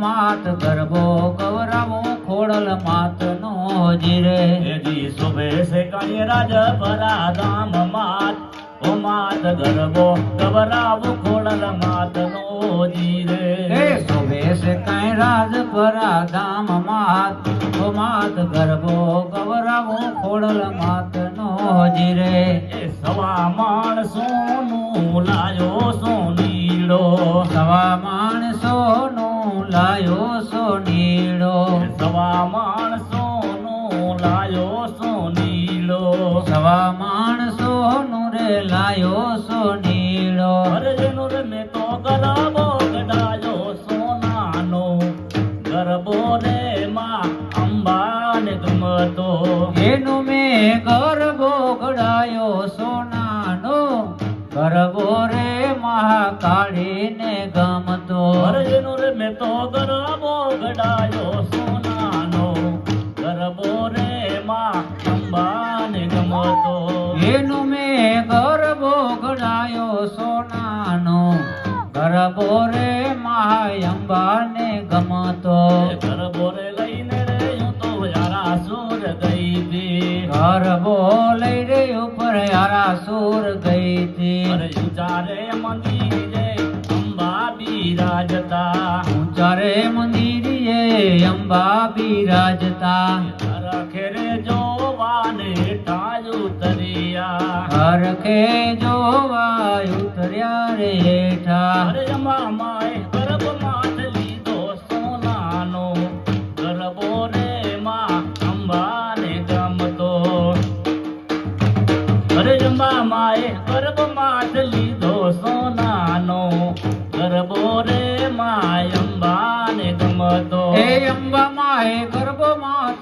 માત ગરબો કવરાવો ખોડલ માત નો જીરે. એજી શોભે સે કાંઈ રાજ પરા ધામ માત. ઓ માત ગરબો કવરાવો ખોડલ માત નો જીરે. હે શોભે સે કાંઈ રાજ પરા ધામ માત. ઓ માત ગરબો કવરાવો ખોડલ માત નો જીરે. એ સવા માણસોનું લાયો સોનીડો. સવા લાયો સોનીડો સવા માણસોનું લાયો સોનીડો સવા માણસો નું રે લાયો સોનીડો અરજનો રે મેં તો ગરબો ગડાયો સોનાનો. ગરબો રે માં અંબાને ગમતો. એનું મેં ગરબો ઘડાયો સોનાનો. ગરબો રે મહાકાળીને ગમતો અરજનો રે મેં તો ગરબો ગડાયો સોનાનો. ગરબો રે માં અંબાને ગમતો. એનું મેં ગરબો ઘડાયો સોનાનો. ગરબો રે મહાયંબાને ગમતો. ગરબો રે લઈને રે હું તો યારા સુર ગઈ હતી. ગરબો લઈ રે ઉપર યારા સુર ગઈ હતી. અરે ઉચારે મંદિરે બિરાજતા. ઊંચા રે મંદિરે અંબા બિરાજતા રખે રે જોવાને ટાજ ઉતર્યા. હરખે જોવા ઉતર્યા રે હેઠા. અરે અંબા માય ગરબ માથ લીધો સોનાનો માં ગમતો હે અંબા માએ ગરબો માં